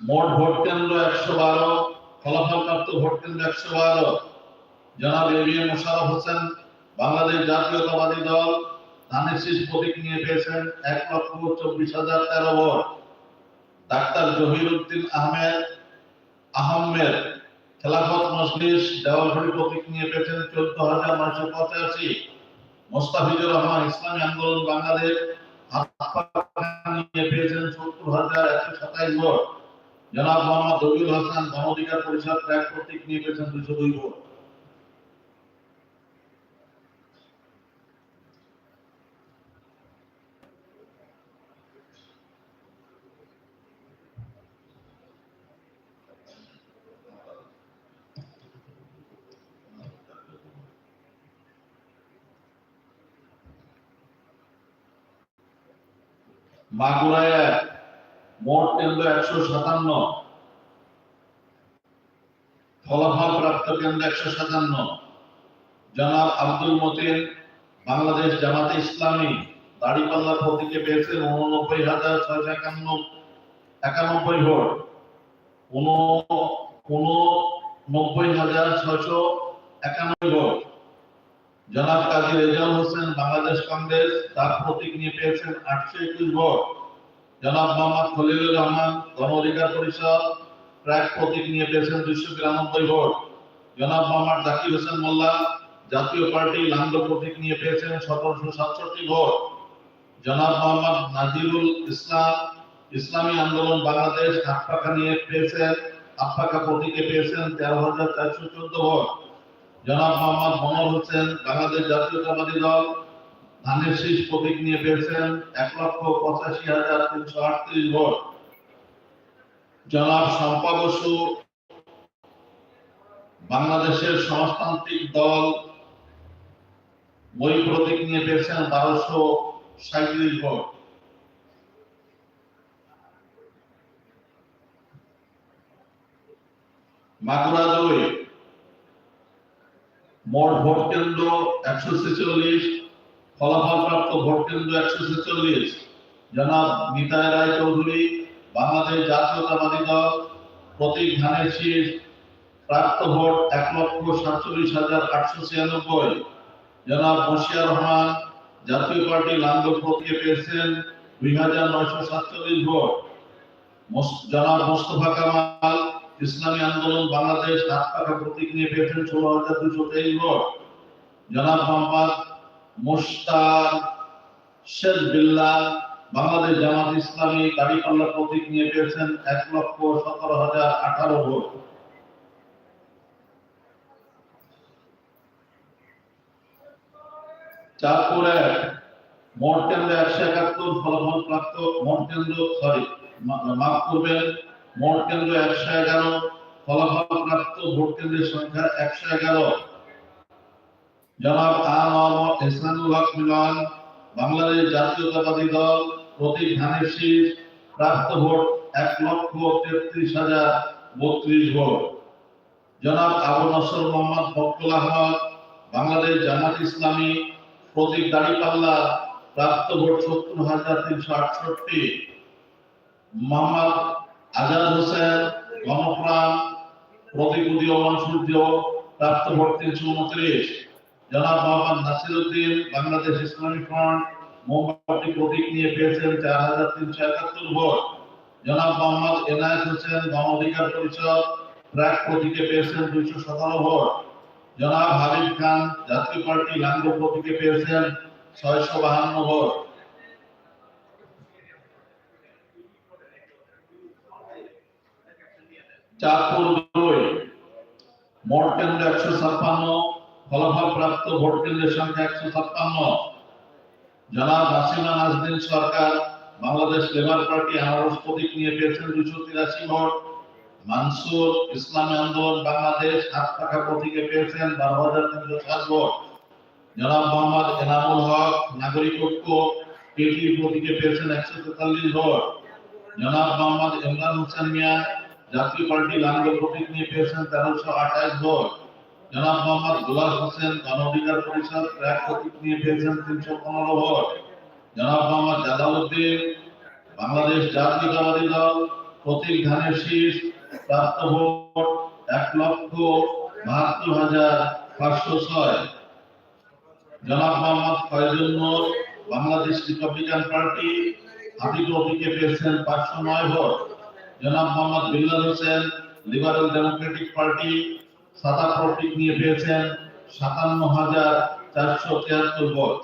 মোট ভোট কেন্দ্র একশো বারো, ফলাফল প্রাপ্ত ভোট কেন্দ্র একশো বারো। জনাব এ মোশারফ হোসেন, বাংলাদেশ জাতীয়তাবাদী দল ধানের শীষ প্রতীক নিয়ে পেয়েছেন এক লক্ষ চব্বিশ হাজার তেরো ভোট। ডাক্তার জহির উদ্দিন আহমেদ আহমেদ খেলাফত মজলিস দেওয়ালঘড়ি প্রতীক নিয়ে পেয়েছেন চোদ্দ হাজার নয়শো পঁচাশি। মোস্তাফিজুর রহমান ইসলামী আন্দোলন বাংলাদেশ নিয়ে পেয়েছেন সত্তর হাজার একশো সাতাইশ ভোট। জনাব মোহাম্মদ রবিউল হাসান গণ অধিকার পরিষদ ট্র্যাক প্রতীক নিয়ে পেয়েছেন দুশো দুই ভোট। মাগুরায় মোট কেন্দ্র একশো সাতান্ন। ফলাফল প্রাপ্ত কেন্দ্র একশো সাতান্ন। জনাব আব্দুল মতিন, বাংলাদেশ জামাতে ইসলামী দাড়িপাল্লা প্রতীকে পেয়েছেন উননব্বই হাজার ছয়শো একান্ন, একানব্বই ভোট। উননব্বই হাজার ছয়শো একানব্বই ভোট। জনাব কাজী রেজাউল হোসেন, বাংলাদেশ কংগ্রেস, তার প্রতীক নিয়ে পেয়েছেন আটশো একুশ ভোট। জনাব মোহাম্মদ খলিলুর রহমান, গণ অধিকার পরিষদ ট্র্যাক প্রতীক নিয়ে পেয়েছেন দুইশো বিরানব্বই ভোট। জনাব মোহাম্মদ জাকির হোসেন মোল্লা, জাতীয় পার্টি লাঙ্গ প্রতীক নিয়ে পেয়েছেন সতেরোশো সাতষট্টি ভোট। জনাব মোহাম্মদ নাজিরুল ইসলাম, ইসলামী আন্দোলন বাংলাদেশ হাতপাখা নিয়ে পেয়েছেন হাতপাখা প্রতীকে পেয়েছেন তেরো হাজার চারশো চোদ্দ ভোট। জনাব মোহাম্মদ মনোর হোসেন, বাংলাদেশ জাতীয়তাবাদী দল ধানের শীষ প্রতীক নিয়ে পেয়েছেন এক লক্ষ পঁচাশি হাজার তিনশো আটত্রিশ ভোট। জনাব শম্পা বাংলাদেশের সমাজতান্ত্রিক দল, বই প্রতীক নিয়ে পেয়েছেন বারোশো সাঁত্রিশ ভোট। মাগুরা দুই মোট ভোট কেন্দ্র একশো ছেচল্লিশ ফলাফল প্রাপ্ত ভোট কেন্দ্র একশো ছেচল্লিশ। জনাব নিতাই রায় চৌধুরী, বাংলাদেশ জাতীয়তাবাদী দল, প্রতীক ধানের প্রাপ্ত ভোট এক লক্ষ সাতচল্লিশ হাজার আটশো ছিয়ানব্বই। জনাব বশিয়া রহমান, জাতীয় পার্টি লাঙ্গ প্রতীকে পেয়েছেন দুই হাজার নয়শো সাতচল্লিশ ভোট। জনাব মোস্তফা কামাল, ইসলামী আন্দোলন বাংলাদেশ হাত পাখা প্রতীক নিয়ে পেয়েছেন ষোলো হাজার দুশো তেইশ ভোট। জনাব মোহাম্মদ বিল্লাহ, বাংলাদেশ জামাত ইসলামী প্রতীক নিয়ে পেয়েছেন এক লক্ষ সতেরো হাজার আঠারো ভোট। মোট কেন্দ্রে একশো একাত্তর ফলাফল প্রাপ্ত মোট কেন্দ্র সরি মাফ করবেন মোট কেন্দ্র একশো এগারো, ফলাফল প্রাপ্ত ভোট কেন্দ্রের সংখ্যা একশো এগারো। জনাব আ মোহাম্মদ ইসলামুল হক মিলন বাংলাদেশ জাতীয়তাবাদী দল প্রতীক ধানের শীষ প্রাপ্ত ভোট এক লক্ষ তেত্রিশ হাজার বত্রিশ ভোট। জনাব আবু নসর মোহাম্মদ ফখরুল আহমদ, বাংলাদেশ জামাত ইসলামী, প্রতীক দাড়িপাল্লা প্রাপ্ত ভোট সত্তর হাজার তিনশো আটষট্টি। মোহাম্মদ আজাদ হোসেন, গণপ্রাণ, প্রতীক উদীয়মান সূর্য, প্রাপ্ত ভোট তিনশো উনত্রিশ। জনাব মোহাম্মদ নাসির উদ্দিন বাংলাদেশ ইসলামী ফ্রন্ট, মোমবাতি প্রতীক নিয়ে পেয়েছেন চার হাজার তিনশো একাত্তর ভোট। জনাব মোহাম্মদ এনায়েত হোসেন গণ অধিকার পরিষদ, ট্র্যাক প্রতীকে পেয়েছেন দুইশো সতেরো ভোট। জনাব হাবিব খান, জাতীয় পার্টি লাঙ্গ প্রতীকে পেয়েছেন ছয়শো বাহান্ন ভোট। চাঁদপুর দুই, মোট কেন্দ্র একশো ছাপ্পান্ন ফলাফল প্রাপ্ত ভোট কেন্দ্রের সংখ্যা একশো ছাপ্পান্ন। জনাব হাসিনা নাজদিন সরকার বাংলাদেশ লেবার পার্টি আনারস প্রতীক নিয়ে পেয়েছেন দুশো তিরাশি ভোট। মানসুর ইসলামী আন্দোলন বাংলাদেশ হাত পাখা প্রতীকে পেয়েছেন বারো হাজার তিনশো সাত ভোট। জনাব মোহাম্মদ এনামুল হক, নাগরিক ঐক্য, পিটি প্রতীকে পেয়েছেন একশো তেতাল্লিশ ভোট। জনাব মোহাম্মদ ইমরান হোসেন মিয়া জাতীয় পার্টি লাঙ্গ প্রতীক নিয়ে পেয়েছেন তেরোশো আঠাশ ভোট। জনাব মোহাম্মদ গোলাম হোসেন গণ অধিকার পরিষদ ট্র্যাক প্রতীক নিয়ে পেয়েছেন তিনশো পনেরো ভোট। জনাব মোহাম্মদ জালালউদ্দিন, বাংলাদেশ জাতীয়তাবাদী দল, প্রতীক ধানের শীষ, প্রাপ্ত ভোট এক লক্ষ বাহাত্তর হাজার পাঁচশো ছয়। জনাব মোহাম্মদ ফয়জুল নূর, বাংলাদেশ রিপাবলিকান পার্টি, হাতি প্রতীকে পেয়েছেন পাঁচশো নয় ভোট। জনাব Mohammad Billal Hossain, liberal democratic party সাদা প্রতীক নিয়ে পেয়েছেন সাতান্ন হাজার চারশো তিয়াত্তর ভোট।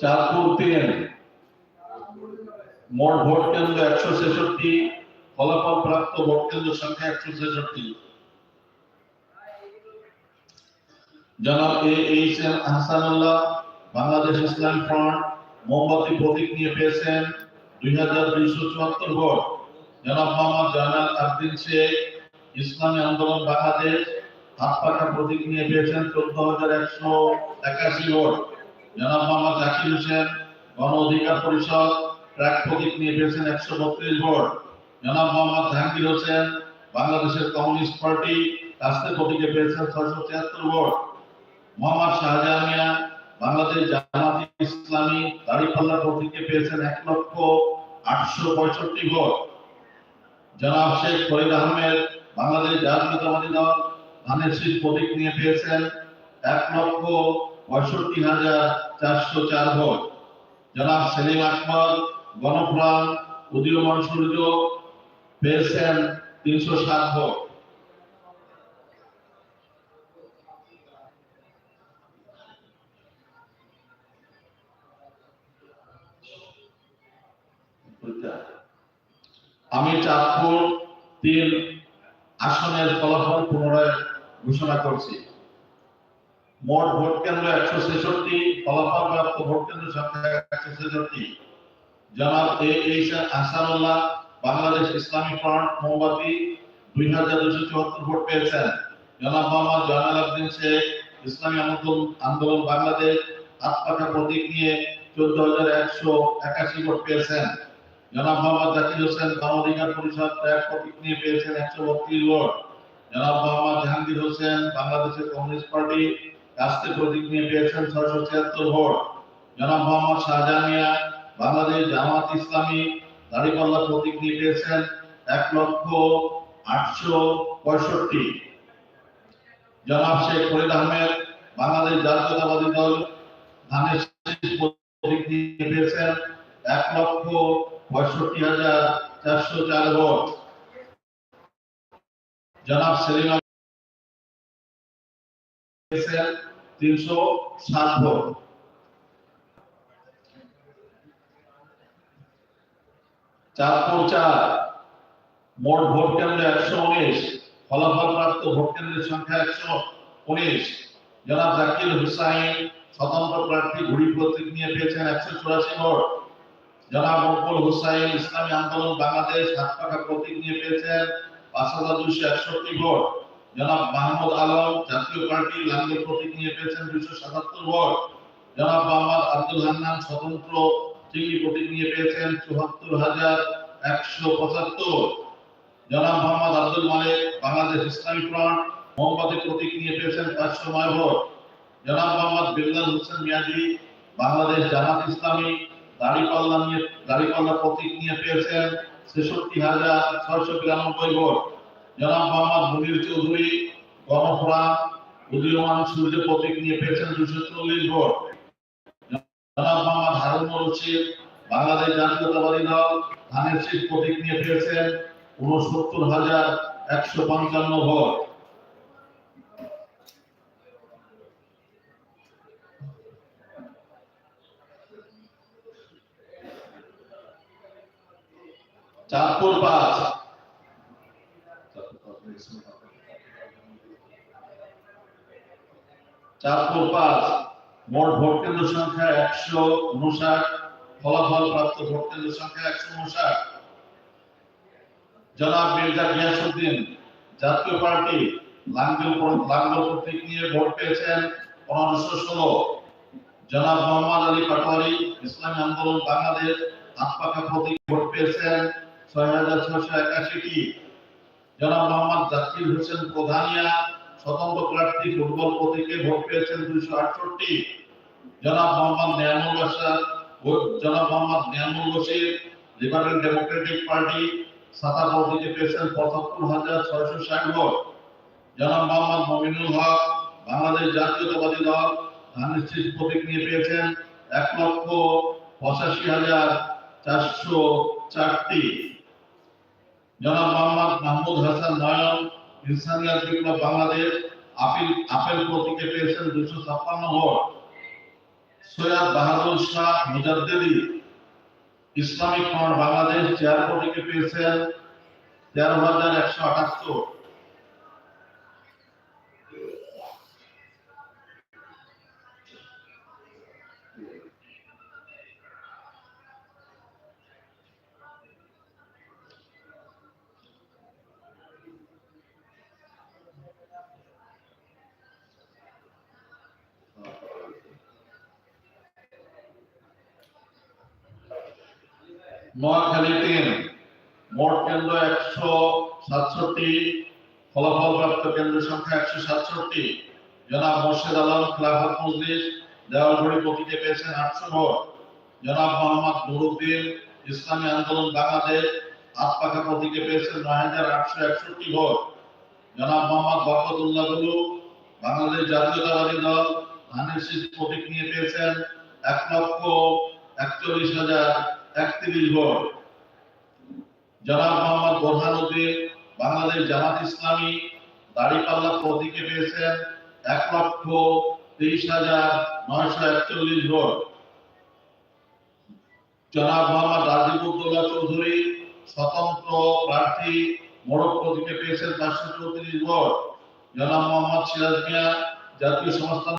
চাঁদপুর তিন। মোট ভোট কেন্দ্র একশো ছেষট্টি ফলাফল প্রাপ্ত ভোট কেন্দ্র সংখ্যা একশো ছেষট্টি। জনাব A H M Ahsanullah Bangladesh Islam front মোমবাতি প্রতীক নিয়ে পেয়েছেন দুই হাজার দুইশো চুয়াত্তর ভোট। জনাব মোহাম্মদ জয়নাল আবদিন শেখ, ইসলামী আন্দোলন বাংলাদেশ হাত পাকা প্রতীক নিয়ে পেয়েছেন চোদ্দ হাজার একশো একাশি ভোট। জনাব মোহাম্মদ জাকির হোসেন, গণ অধিকার পরিষদ ট্র্যাক প্রতীক নিয়ে পেয়েছেন একশো বত্রিশ ভোট। জনাব মোহাম্মদ জাহাঙ্গীর হোসেন, বাংলাদেশের কমিউনিস্ট পার্টি কাস্তে প্রতীকে পেয়েছেন ছয়শো তিয়াত্তর ভোট। মোহাম্মদ শাহজাহান মিয়া বাংলাদেশ জামাত ইসলামী দাড়িপাল্লা প্রতীকে পেয়েছেন এক লক্ষ আটশো পঁয়ষট্টি ভোট। জনাব শেখ ফরিদ আহমেদ বাংলাদেশ জাতীয়তাবাদী দল ধানের শীষ প্রতীক নিয়ে পেয়েছেন এক লক্ষ পঁয়ষট্টি হাজার চারশো চার ভোট। জনাব সেলিম আকবর গণপ্রাণ, উদীয়মান সূর্য পেয়েছেন তিনশো সাত ভোট। আমি চাঁদপুর তিন আসনের ফলাফল পুনরায় ঘোষণা করছি। মোট ভোট কেন্দ্র একশো ছেষট্টি, ফলাফল প্রাপ্ত ভোট কেন্দ্র সংখ্যা একশো ছেষট্টি। জনাব A H Ahsanullah Bangladesh Islami front, মোমবাতি, দুই হাজার দুশো চুয়াত্তর ভোট পেয়েছেন। জনাব মোহাম্মদ জয়নাল আবদিন শেখ, ইসলামী আন্দোলন বাংলাদেশ, হাত পাখা প্রতীক নিয়ে চোদ্দ হাজার একশো একাশি ভোট পেয়েছেন। জনাব মোহাম্মদ জাকির হোসেন গণ পরিষদ ত্যাগ প্রতীক নিয়ে পেয়েছেন একশো বত্রিশ ভোট। জনাব মোহাম্মদ জাহাঙ্গীর হোসেন বাংলাদেশের কমিউনিস্ট পার্টি কাস্তে প্রতীক নিয়ে পেয়েছেন ছয়শো ছিয়াত্তর ভোট। জনাব মোহাম্মদ শাহজাহান মিয়া বাংলাদেশ জামাত ইসলামী দাড়িপাল্লা প্রতীক নিয়ে পেয়েছেন এক লক্ষ আটশো পঁয়ষট্টি। জনাব শেখ ফরিদ আহমেদ বাংলাদেশ জাতীয়তাবাদী দল ধানের প্রতীক নিয়ে পেয়েছেন এক লক্ষ পঁয়ষট্টি হাজার চারশো চার ভোট। জনাব সেলিম তিনশো সাত ভোট। চাঁদপুর চার, মোট ভোট কেন্দ্র একশো উনিশ, ফলাফল প্রাপ্ত ভোট কেন্দ্রের সংখ্যা একশো উনিশ। জনাব জাকির হুসাইন স্বতন্ত্র প্রার্থী ঘুড়ি প্রতীক নিয়ে পেয়েছেন একশো চুরাশি ভোট। জনাব মকবুল হুসাইন ইসলামী আন্দোলন বাংলাদেশ হাত পাখা প্রতীক নিয়ে পেয়েছেন, পাঁচ হাজার দুশো একষট্টি ভোট। জনাব মাহমুদ আলম জাতীয় পার্টি লাঙ্গল প্রতীক নিয়ে পেয়েছেন দুইশো সাতাত্তর ভোট। জনাব মোহাম্মদ আব্দুল হান্নান স্বতন্ত্র চিংড়ি প্রতীক নিয়ে পেয়েছেন চুয়াত্তর হাজার একশো পঁচাত্তর। জনাব মোহাম্মদ আব্দুল মালিক বাংলাদেশ ইসলামী ফ্রন্ট মোহাম্মদের প্রতীক নিয়ে পেয়েছেন পাঁচশো নয় ভোট। জনাব মোহাম্মদ বিল্লাল হোসেন মিয়াজি বাংলাদেশ জামাত ইসলামী চৌধুরী গণফোরাম উদীয়মান সূর্য প্রতীক নিয়ে পেয়েছেন দুশো চল্লিশ ভোট। জনাব মোহাম্মদ হারুনুর রশিদ বাংলাদেশ জাতীয়তাবাদী দল, ধানের শীষ প্রতীক নিয়ে পেয়েছেন উনসত্তর হাজার একশো পঞ্চান্ন ভোট। চাঁদপুর পাঁচ। চাঁদপুর পাঁচ, মোট ভোট কেন্দ্র সংখ্যা একশো উনষাট, ফলাফল প্রাপ্ত ভোট কেন্দ্র সংখ্যা একশো উনষাট। জনাব মির্জা গিয়াসুদ্দিন জাতীয় পার্টি, লাঙ্গল লাঙ্গল প্রতীক নিয়ে ভোট পেয়েছেন পনেরোশো ষোলো। জনাব মোহাম্মদ আলী পাটোয়ারি, ইসলামী আন্দোলন, বাংলাদেশ হাতপাখা প্রতীক ভোট পেয়েছেন ছয় হাজার ছয়শো একাশিটি জনাব মোহাম্মদ জাকির হোসেন প্রধানিয়া, স্বতন্ত্র প্রার্থী, ফুটবল প্রতীকে ভোট পেয়েছেন দুইশো আটষট্টি। জনাব মোহাম্মদ নিয়ামুল বাসার জনাব Mohammad Niamul liberal democratic party সাদা প্রতীকে পেয়েছেন পঁচাত্তর হাজার ছয়শো ষাট জনাব মোহাম্মদ মমিনুল হক, বাংলাদেশ জাতীয়তাবাদী দল, ধানের প্রতীক নিয়ে পেয়েছেন এক পঁচাশি হাজার চারশো চারটি। জনাব মোহাম্মদ মাহমুদ হাসান নয়ন ইনসানিয়াত বিপ্লব বাংলাদেশ, আপিল, আপেল প্রতীকে পেয়েছেন দুশো ছাপ্পান্ন vote. Syed Bahadur Shah Mujaddedi, Islamic front Bangladesh, chair প্রতীকে পেয়েছেন তেরো হাজার একশো আটাত্তর নোয়াখালী তিন মোট কেন্দ্র একশো সাতষট্টি, ফলাফল প্রাপ্ত কেন্দ্র সংখ্যা একশো সাতষট্টি। জনাব মোর্শেদ আলম, খেলাফত মজলিস, দেওয়ালঘড়ি প্রতীকে পেয়েছেন আটশো ভোট। জনাব মোহাম্মদ নুরুদ্দিন, ইসলামী আন্দোলন বাংলাদেশ আতপাকা প্রতীকে পেয়েছেন নয় হাজার আটশো একষট্টি ভোট। জনাব মোহাম্মদ বরকতুল্লাহ গুলু বাংলাদেশ জাতীয়তাবাদী দল, ধানের শীষ প্রতীক নিয়ে পেয়েছেন এক লক্ষ একচল্লিশ হাজার একত্রিশ ভোট। জনাব মোহাম্মদ বোরহানুদ্দিন বাংলাদেশ জামাত ইসলামী, দাড়িপাল্লা প্রতীকে পেয়েছেন এক লক্ষ তেইশ হাজার নয়শো একচল্লিশ ভোট। জনাব মোহাম্মদ রাজিবুদ্দৌলা চৌধুরী, স্বতন্ত্র প্রার্থী, মোড়ক প্রতীকে পেয়েছেন চারশো চৌত্রিশ ভোট। জনাব মোহাম্মদ সিরাজ মিয়া, জাতীয় সংস্থা